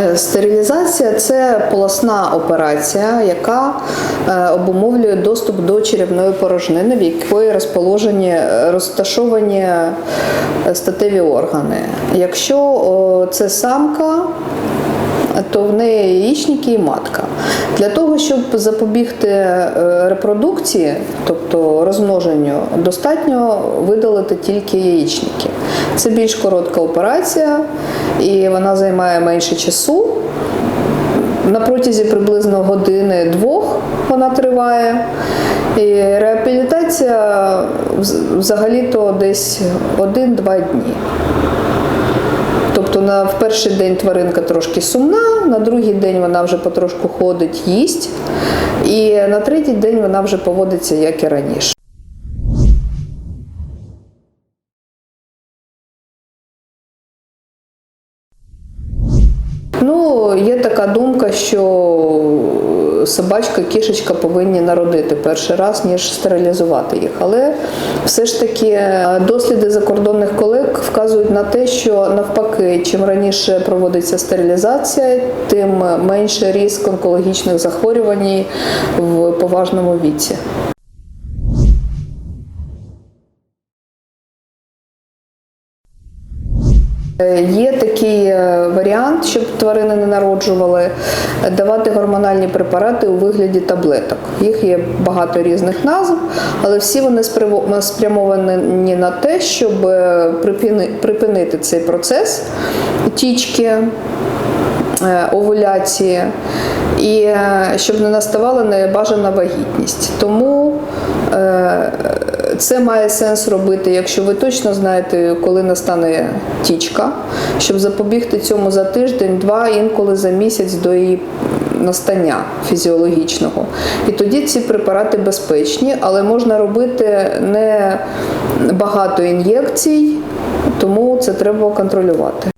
Е, Стерилізація це полосна операція, яка е, обумовлює доступ до черевної порожнини, в якої розположені е, розташовані статеві органи. Якщо це самка, то в неї яєчники і матка. Для того, щоб запобігти е, репродукції, тобто розмноженню, достатньо видалити тільки яєчники. Це більш коротка операція, і вона займає менше часу. На протязі приблизно години-двох вона триває. І реабілітація взагалі-то десь один-два дні. На в перший день тваринка трошки сумна, на другий день вона вже потрошку ходить, їсть, і на третій день вона вже поводиться як і раніше. Ну, є така думка, що собачка, кішечка повинні народити перший раз, ніж стерилізувати їх. Але все ж таки е, досліди закордонних колег вказують на те, що навпаки, чим раніше проводиться стерилізація, тим менше ризик онкологічних захворювань в поважному віці. Є такий е, варіант, щоб тварини не народжували, е, давати гормональні препарати у вигляді таблеток. Їх є багато різних назв, але всі вони спрямовані на те, щоб е, припинити цей процес тічки, е, овуляції і е, щоб не наставала небажана вагітність. Тому е, це має сенс робити, якщо ви точно знаєте, коли настане тічка, щоб запобігти цьому за тиждень-два, інколи за місяць до її настання фізіологічного. І тоді ці препарати безпечні, але можна робити не багато ін'єкцій, тому це треба контролювати.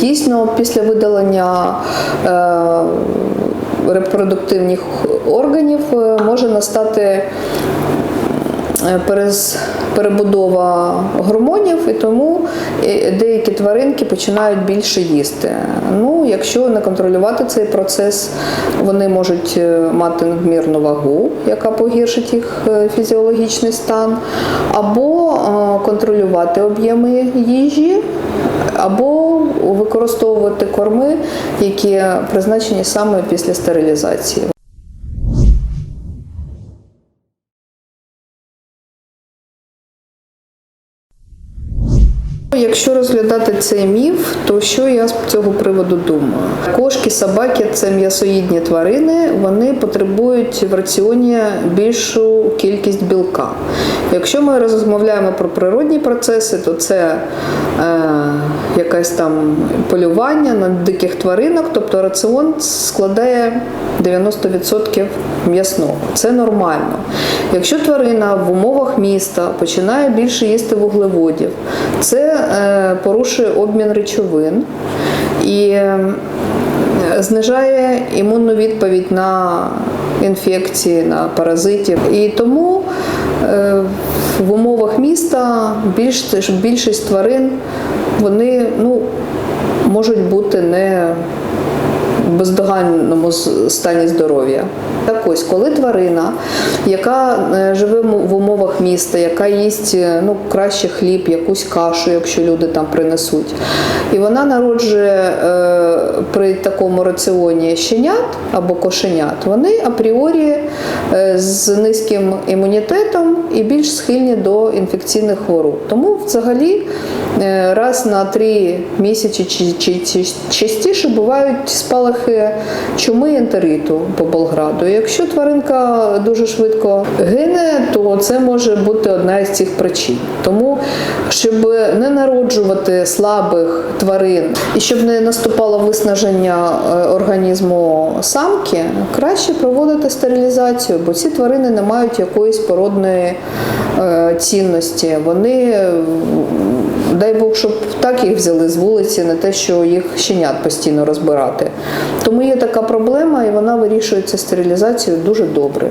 Дійсно, після видалення е, репродуктивних органів е, може настати е, перебудова гормонів, і тому е, деякі тваринки починають більше їсти. Ну, якщо не контролювати цей процес, вони можуть мати надмірну вагу, яка погіршить їх фізіологічний стан, або контролювати об'єми їжі, або використовувати корми, які призначені саме після стерилізації. Розглядати цей міф, то що я з цього приводу думаю? Кошки, собаки це м'ясоїдні тварини, вони потребують в раціоні більшу кількість білка. Якщо ми розмовляємо про природні процеси, то це е, якесь там полювання на диких тваринок, тобто раціон складає 90% м'ясного. Це нормально. Якщо тварина в умовах міста починає більше їсти вуглеводів, це е, порушує обмін речовин і е, знижає імунну відповідь на інфекції, на паразитів. І тому е, в умовах міста більш, більшість тварин вони ну, можуть бути не бездоганному стані здоров'я. Так ось, коли тварина, яка е, живе в умовах міста, яка їсть е, ну, краще хліб, якусь кашу, якщо люди там принесуть, і вона народжує е, при такому раціоні щенят або кошенят, вони апріорі з низьким імунітетом і більш схильні до інфекційних хвороб. Тому взагалі раз на три місяці чи частіше бувають спалахи чуми і ентериту по Болграду. Якщо тваринка дуже швидко гине, то це може бути одна із цих причин. Тому, щоб не народжувати слабих тварин і щоб не наступало виснаження е, організму самки, краще проводити стерилізацію, бо ці тварини не мають якоїсь породної е, цінності. Вони дай Бог, щоб так їх взяли з вулиці, не те, що їх щенят постійно розбирати. Тому є така проблема, і вона вирішується стерилізацією дуже добре.